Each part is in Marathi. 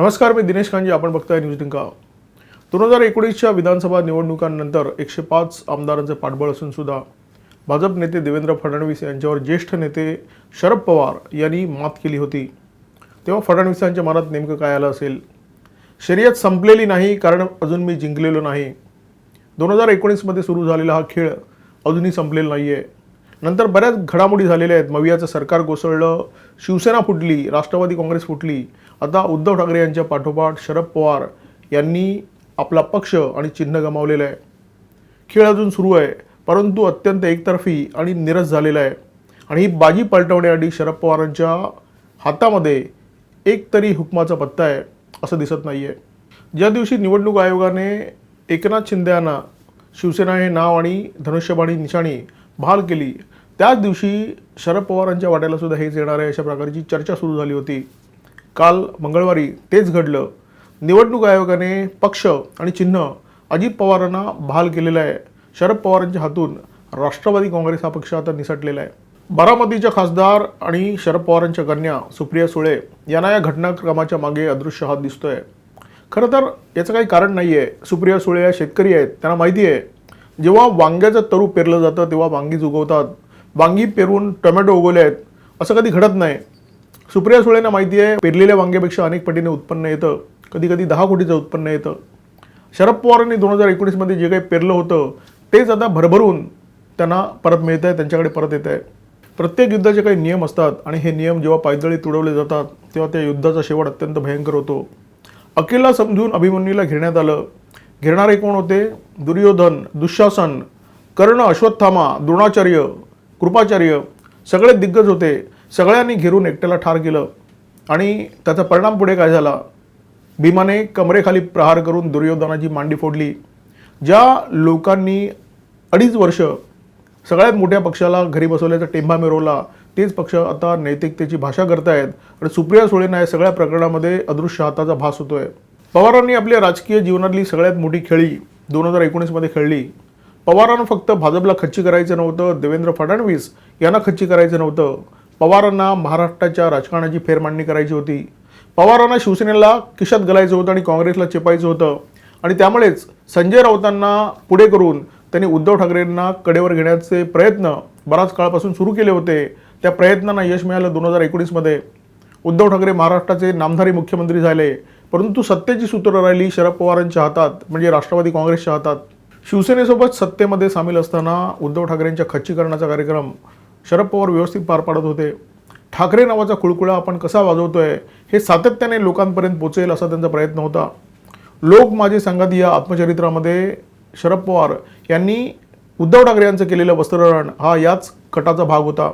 नमस्कार मी दिनेश कांजी आपण बघताय न्यूज डिंका दोन हजार एकोणीसच्या विधानसभा निवडणुकांनंतर एकशे पाच आमदारांचे पाठबळ असून सुद्धा भाजप नेते देवेंद्र फडणवीस यांच्यावर ज्येष्ठ नेते शरद पवार यांनी मात केली होती. तेव्हा फडणवीसांच्या मनात नेमकं काय आलं असेल? शर्यत संपलेली नाही कारण अजून मी जिंकलेलो नाही. दोन हजार एकोणीसमध्ये सुरू झालेला हा खेळ अजूनही संपलेला नाही आहे नंतर बऱ्याच घडामोडी झालेल्या आहेत. मवियाचं सरकार कोसळलं शिवसेना फुटली राष्ट्रवादी काँग्रेस फुटली. आता उद्धव ठाकरे यांच्या पाठोपाठ शरद पवार यांनी आपला पक्ष आणि चिन्ह गमावलेलं आहे. खेळ अजून सुरू आहे परंतु अत्यंत एकतर्फी आणि निरस झालेला आहे. आणि ही बाजी पलटवण्यासाठी शरद पवारांच्या हातामध्ये एक तरी हुकमाचा पत्ता आहे असं दिसत नाही आहे ज्या दिवशी निवडणूक आयोगाने एकनाथ शिंदे यांना शिवसेना हे नाव आणि धनुष्यबाणी निशाणी बहाल केली. त्याच दिवशी शरद पवारांच्या वाट्याला सुद्धा हेच येणार आहे अशा प्रकारची चर्चा सुरू झाली होती. काल मंगळवारी तेच घडलं. निवडणूक आयोगाने पक्ष आणि चिन्ह अजित पवारांना बहाल केलेलं आहे. शरद पवारांच्या हातून राष्ट्रवादी काँग्रेस हा पक्ष आता निसटलेला आहे. बारामतीच्या खासदार आणि शरद पवारांच्या कन्या सुप्रिया सुळे यांना या घटनाक्रमाच्या मागे अदृश्य हात दिसतोय. खरं तर याचं काही कारण नाही आहे सुप्रिया सुळे या शेतकरी आहेत त्यांना माहिती आहे. जेव्हा वांग्याचं तरू पेरलं जातं तेव्हा वांगीच उगवतात वांगी पेरून टोमॅटो उगवले आहेत असं कधी घडत नाही. सुप्रिया सुळेंना माहिती आहे पेरलेल्या वांग्यापेक्षा अनेक पटीने उत्पन्न येतं. कधी कधी दहा कोटीचं उत्पन्न येतं. शरद पवारांनी दोन हजार एकोणीसमध्ये जे काही पेरलं होतं तेच आता भरभरून त्यांना परत मिळत आहे त्यांच्याकडे परत येत आहे. प्रत्येक युद्धाचे काही नियम असतात आणि हे नियम जेव्हा पायदळी तुडवले जातात तेव्हा त्या युद्धाचा शेवट अत्यंत भयंकर होतो. अकेला समजून अभिमन्यूला घेण्यात आलं. घेणारे कोण होते? दुर्योधन दुःशासन कर्ण अश्वत्थामा द्रोणाचार्य कृपाचार्य सगळे दिग्गज होते. सगळ्यांनी घेरून एकट्याला ठार केलं. आणि त्याचा परिणाम पुढे काय झाला? भीमाने कमरेखाली प्रहार करून दुर्योधनाची मांडी फोडली ज्या लोकांनी अडीच वर्ष सगळ्यात मोठ्या पक्षाला घरी बसवल्याचा टेंबा मिरवला तेच पक्ष आता नैतिकतेची भाषा करतायत. आणि सुप्रिया सुळेंना या सगळ्या प्रकरणामध्ये अदृश्य हाताचा भास होतोय. पवारांनी आपल्या राजकीय जीवनातली सगळ्यात मोठी खेळी दोन हजार एकोणीसमध्ये खेळली. पवारांना फक्त भाजपला खच्ची करायचं नव्हतं देवेंद्र फडणवीस यांना खच्ची करायचं नव्हतं. पवारांना महाराष्ट्राच्या राजकारणाची फेरमांडणी करायची होती. पवारांना शिवसेनेला किशात घालायचं होतं आणि काँग्रेसला चेपायचं होतं. आणि त्यामुळेच संजय राऊतांना पुढे करून त्यांनी उद्धव ठाकरेंना कडेवर घेण्याचे प्रयत्न बराच काळापासून सुरू केले होते. त्या प्रयत्नांना यश मिळालं दोन हजार एकोणीसमध्ये. उद्धव ठाकरे महाराष्ट्राचे नामधारी मुख्यमंत्री झाले. परंतु सत्तेची सूत्र राहिली शरद पवारांच्या हातात म्हणजे राष्ट्रवादी काँग्रेसच्या हातात. शिवसेनेसोबत सत्तेमध्ये सामील असताना उद्धव ठाकरेंच्या खच्चीकरणाचा कार्यक्रम शरद पवार व्यवस्थित पार पाडत होते. ठाकरे नावाचा कुळकुळा आपण कसा वाजवतोय हे सातत्याने लोकांपर्यंत पोचेल असा त्यांचा प्रयत्न होता. लोक माझे संगत या आत्मचरित्रामध्ये शरद पवार यांनी उद्धव ठाकरे यांचं केलेलं वस्त्रहरण हा याच कटाचा भाग होता.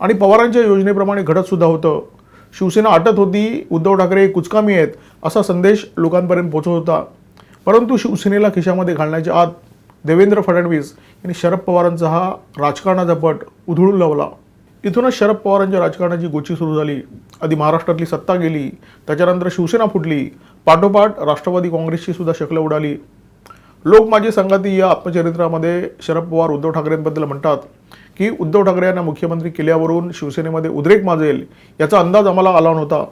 आणि पवारांच्या योजनेप्रमाणे घडतसुद्धा होतं. शिवसेना अटत होती उद्धव ठाकरे कुचकामी आहेत असा संदेश लोकांपर्यंत पोहोचत होता. परंतु शिवसेनेला खिशामध्ये घालण्याच्या आत देवेंद्र फडणवीस यांनी शरद पवारांचा हा राजकारणाचा पट उधळून लावला. इथूनच शरद पवारांच्या राजकारणाची गोची सुरू झाली. आधी महाराष्ट्रातली सत्ता गेली त्याच्यानंतर शिवसेना फुटली पाठोपाठ राष्ट्रवादी काँग्रेसची सुद्धा शक्ल उडाली. लोक माझी संगती या आत्मचरित्रामध्ये शरद पवार उद्धव ठाकरेंबद्दल म्हणतात की उद्धव ठाकरे यांना मुख्यमंत्री केल्यावरून शिवसेनेमध्ये उद्रेक माजेल याचा अंदाज आम्हाला आला नव्हता.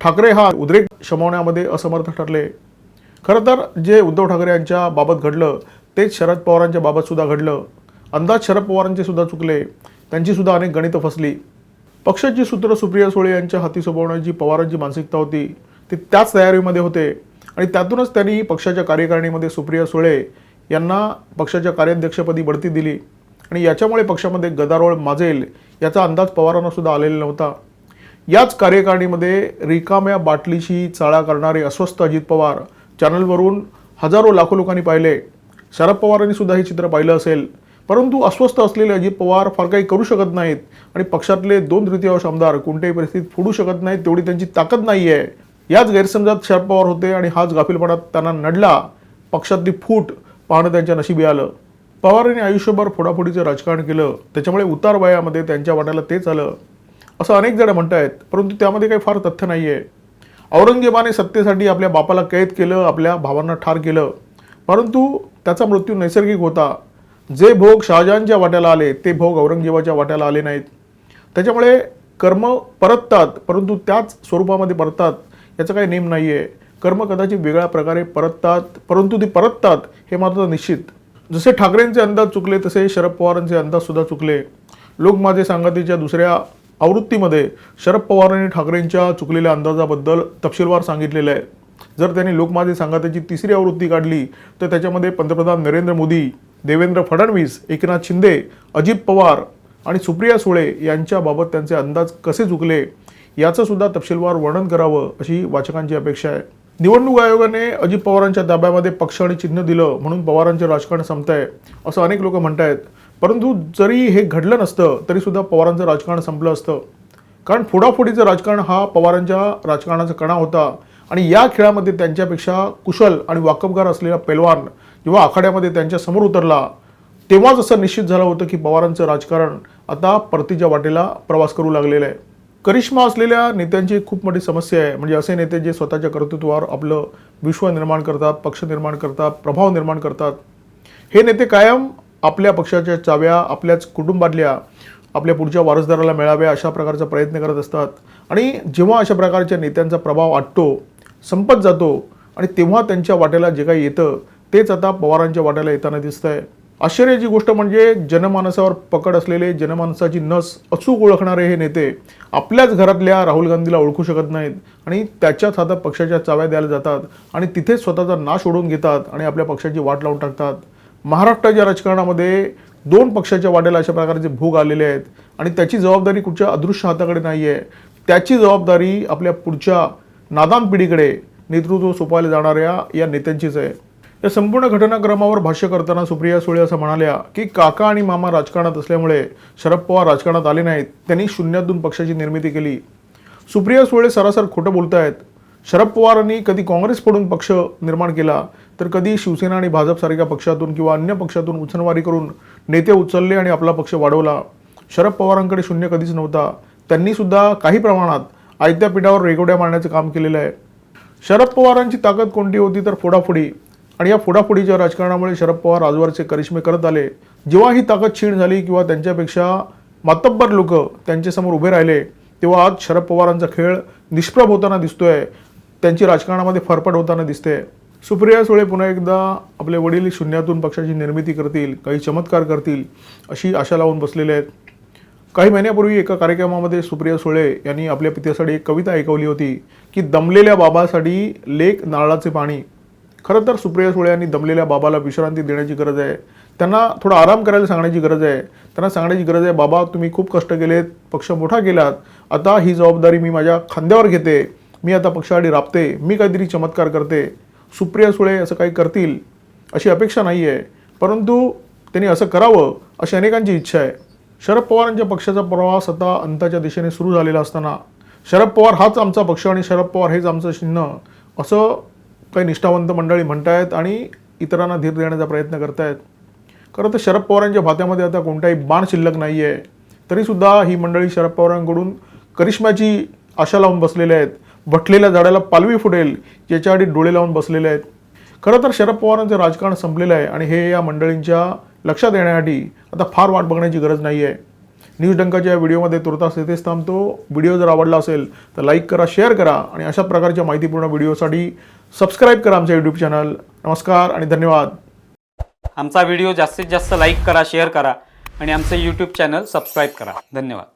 ठाकरे हा उद्रेक शमवण्यामध्ये असमर्थ ठरले. खरं तर जे उद्धव ठाकरे यांच्या बाबत घडलं तेच शरद पवारांच्या बाबतसुद्धा घडलं. अंदाज शरद पवारांचे सुद्धा चुकले. त्यांचीसुद्धा अनेक गणितं फसली. पक्षाची सूत्र सुप्रिया सुळे यांच्या हाती सोपवण्याची पवारांची मानसिकता होती. ते त्याच तयारीमध्ये होते. आणि त्यातूनच त्यांनी पक्षाच्या कार्यकारिणीमध्ये सुप्रिया सुळे यांना पक्षाच्या कार्याध्यक्षपदी बढती दिली. आणि याच्यामुळे पक्षामध्ये गदारोळ माजेल याचा अंदाज पवारांना सुद्धा आलेला नव्हता. याच कार्यकारिणीमध्ये रिकाम्या बाटलीशी चाळा करणारे अस्वस्थ अजित पवार चॅनलवरून हजारो लाखो लोकांनी पाहिले. शरद पवारांनी सुद्धा हे चित्र पाहिलं असेल. परंतु अस्वस्थ असलेले अजित पवार फार काही करू शकत नाहीत आणि पक्षातले दोन तृतीयांश आमदार कोणत्याही परिस्थितीत फोडू शकत नाहीत तेवढी त्यांची ताकद नाही आहे याच गैरसमजात शरद पवार होते आणि हाच गाफीलपणात त्यांना नडला पक्षातली फूट पाहणं त्यांच्या नशिबी आलं. पवारांनी आयुष्यभर फोडाफोडीचं राजकारण केलं त्याच्यामुळे उतार वयामध्ये त्यांच्या वाट्याला तेच आलं. असं अनेक जण म्हणत आहेत परंतु त्यामध्ये काही फार तथ्य नाही आहे औरंगजेबाने सत्तेसाठी आपल्या बापाला कैद केलं आपल्या भावांना ठार केलं. परंतु त्याचा मृत्यू नैसर्गिक होता. जे भोग शहाजहानच्या वाट्याला आले ते भोग औरंगजेबाच्या वाट्याला आले नाहीत. त्याच्यामुळे कर्म परततात परंतु त्याच स्वरूपामध्ये परततात. याचा काही नेम नाही आहे कर्म कदाचित वेगळ्या प्रकारे परततात परंतु ते परततात हे मात्र निश्चित. जसे ठाकरेंचे अंदाज चुकले तसे शरद पवारांचे अंदाजसुद्धा चुकले. लोक माझे सांगतीच्या दुसऱ्या आवृत्तीमध्ये शरद पवारांनी ठाकरेंच्या चुकलेल्या अंदाजाबद्दल तपशीलवार सांगितलेलं आहे. जर त्यांनी लोकमाझे सांगताची तिसरी आवृत्ती काढली तर त्याच्यामध्ये पंतप्रधान नरेंद्र मोदी देवेंद्र फडणवीस एकनाथ शिंदे अजित पवार आणि सुप्रिया सुळे यांच्याबाबत त्यांचे अंदाज कसे चुकले? याचं सुद्धा तपशीलवार वर्णन करावं अशी वाचकांची अपेक्षा आहे. निवडणूक आयोगाने अजित पवारांच्या ताब्यामध्ये पक्ष आणि चिन्ह दिलं म्हणून पवारांचे राजकारण संपतंय असं अनेक लोक म्हणतायत. परंतु जरी हे घडलं नसतं तरी सुद्धा पवारांचं राजकारण संपलं असतं. कारण फोडाफोडीचं राजकारण हा पवारांच्या राजकारणाचा कणा होता आणि या खेळामध्ये त्यांच्यापेक्षा कुशल आणि वाकबगार असलेला पैलवान जेव्हा आखाड्यामध्ये त्यांच्यासमोर उतरला तेव्हाच असं निश्चित झालं होतं की पवारांचं राजकारण आता परतीच्या वाटेला प्रवास करू लागलेलं आहे. करिश्मा असलेल्या नेत्यांची खूप मोठी समस्या आहे. म्हणजे असे नेते जे स्वतःच्या कर्तृत्वावर आपलं विश्व निर्माण करतात पक्ष निर्माण करतात प्रभाव निर्माण करतात हे नेते कायम आपल्या पक्षाच्या चाव्या आपल्याच कुटुंबातल्या आपल्या पुढच्या वारसदाराला मिळाव्या अशा प्रकारचा प्रयत्न करत असतात. आणि जेव्हा अशा प्रकारच्या नेत्यांचा प्रभाव आटतो संपत जातो आणि तेव्हा त्यांच्या वाट्याला जे काही येतं तेच आता पवारांच्या वाट्याला येताना दिसतं आहे आश्चर्याची गोष्ट म्हणजे जनमानसावर पकड असलेले जनमानसाची नस अचूक ओळखणारे हे नेते आपल्याच घरातल्या राहुल गांधीला ओळखू शकत नाहीत आणि त्याच्याच हातात पक्षाच्या चाव्या द्यायला जातात आणि तिथेच स्वतःचा नाश ओढून घेतात आणि आपल्या पक्षाची वाट लावून टाकतात. महाराष्ट्राच्या राजकारणामध्ये दोन पक्षाच्या वाट्याला अशा प्रकारचे भोग आलेले आहेत आणि त्याची जबाबदारी कुठच्या अदृश्य हाताकडे नाही आहे त्याची जबाबदारी आपल्या पुढच्या नादान पिढीकडे नेतृत्व सोपवायला जाणाऱ्या या नेत्यांचीच आहे. या संपूर्ण घटनाक्रमावर भाष्य करताना सुप्रिया सुळे असं म्हणाल्या की काका आणि मामा राजकारणात असल्यामुळे शरद पवार राजकारणात आले नाहीत. त्यांनी शून्यातून पक्षाची निर्मिती केली. सुप्रिया सुळे सरासर खोटं बोलतायत. शरद पवारांनी कधी काँग्रेस फोडून पक्ष निर्माण केला तर कधी शिवसेना आणि भाजपसारख्या पक्षातून किंवा अन्य पक्षातून उचनवारी करून नेते उचलले आणि आपला पक्ष वाढवला. शरद पवारांकडे शून्य कधीच नव्हता. त्यांनीसुद्धा काही प्रमाणात आयत्या पिठावर रेगोड्या मारण्याचं काम केलेलं आहे. शरद पवारांची ताकद कोणती होती तर फोडाफोडी. आणि या फोडाफोडीच्या राजकारणामुळे शरद पवार आजवरचे करिश्मे करत आले. जेव्हा ही ताकद क्षीण झाली किंवा त्यांच्यापेक्षा मातब्बर लोक त्यांच्यासमोर उभे राहिले तेव्हा आज शरद पवारांचा खेळ निष्प्रभ होताना दिसतोय. त्यांची राजकारणामध्ये फरफट होताना दिसते. सुप्रिया सुळे पुन्हा एकदा आपले वडील शून्यातून पक्षाची निर्मिती करतील काही चमत्कार करतील अशी आशा लावून बसलेले आहेत. काही महिन्यापूर्वी एका कार्यक्रमामध्ये सुप्रिया सुळे यांनी आपल्या पित्यासाठी एक कविता ऐकवली होती की दमलेल्या बाबासाठी लेक नारळाचे पाणी. खरं तर सुप्रिया सुळे यांनी दमलेल्या बाबाला विश्रांती देण्याची गरज आहे. त्यांना थोडा आराम करायला सांगण्याची गरज आहे. त्यांना सांगण्याची गरज आहे बाबा तुम्ही खूप कष्ट केलेत पक्ष मोठा केलात. आता ही जबाबदारी मी माझ्या खांद्यावर घेते. मी आता पक्षासाठी राबते. मी काहीतरी चमत्कार करते. सुप्रिया सुळे असं काही करतील अशी अपेक्षा नाही आहे परंतु त्यांनी असं करावं अशी अनेकांची इच्छा आहे. शरद पवारांच्या पक्षाचा प्रवास आता अंताच्या दिशेने सुरू झालेला असताना शरद पवार हाच आमचा पक्ष आणि शरद पवार हेच आमचं चिन्ह असं काही निष्ठावंत मंडळी म्हणतायत आणि इतरांना धीर देण्याचा प्रयत्न करतायत. खरं तर शरद पवारांच्या भात्यामध्ये आता कोणताही बाण शिल्लक नाही आहे तरीसुद्धा ही मंडळी शरद पवारांकडून करिश्माची आशा लावून बसलेल्या आहेत. भटलेल्या झाडाला पालवी फुटेल याच्यासाठी डोळे लावून बसलेले आहेत. खरं तर शरद पवारांचं राजकारण संपलेलं आहे आणि हे या मंडळींच्या लक्षात येण्यासाठी आता फार वाट बघण्याची गरज नाही आहे न्यूज डंकाच्या या व्हिडिओमध्ये तुर्तास येथेच थांबतो. व्हिडिओ जर आवडला असेल तर लाईक करा शेअर करा आणि अशा प्रकारच्या माहितीपूर्ण व्हिडिओसाठी सबस्क्राईब करा आमच्या यूट्यूब चॅनल नमस्कार आणि धन्यवाद. आमचा व्हिडिओ जास्तीत जास्त लाईक करा शेअर करा आणि आमचं यूट्यूब चॅनल सबस्क्राईब करा. धन्यवाद.